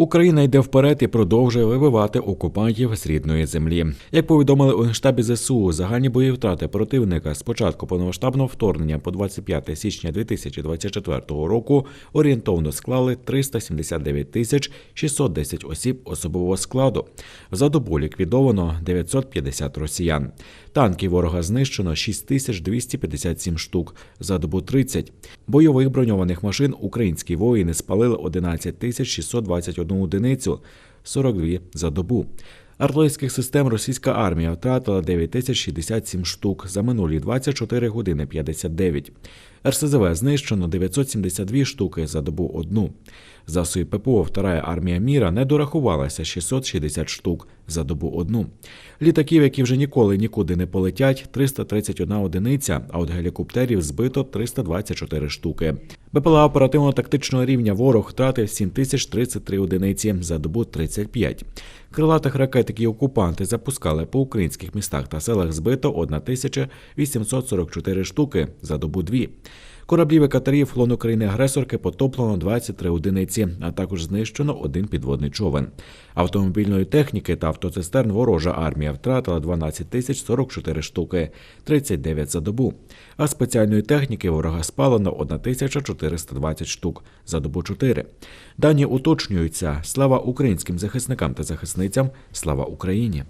Україна йде вперед і продовжує вибивати окупантів з рідної землі. Як повідомили у штабі ЗСУ, загальні бойові втрати противника з початку повномасштабного вторгнення по 25 січня 2024 року орієнтовно склали 379 тисяч 610 осіб особового складу. За добу ліквідовано 950 росіян. Танків ворога знищено 6257 штук, за добу 30. Бойових броньованих машин українські воїни спалили 11 тисяч 621 одиницю, 42 за добу. Артилерійських систем російська армія втратила 9067 штук за минулі 24 години 59. РСЗВ знищено 972 штуки за добу одну. Засоби ППО Вторая армія міра не дорахувалася 660 штук за добу одну. Літаків, які вже ніколи нікуди не полетять, 331 одиниця, а от гелікоптерів збито 324 штуки. БПЛА оперативно-тактичного рівня ворог втратив 7033 одиниці за добу 35. Крилатих ракет, які окупанти запускали по українських містах та селах, збито 1844 штуки за добу 2. Кораблів і катерів флон України агресорки потоплено 23 одиниці, а також знищено один підводний човен. Автомобільної техніки та автоцистерн ворожа армія втратила 12 тисяч 44 штуки, 39 за добу. А спеціальної техніки ворога спалено 1420 штук за добу 4. Дані уточнюються. Слава українським захисникам та захисницям. Слава Україні!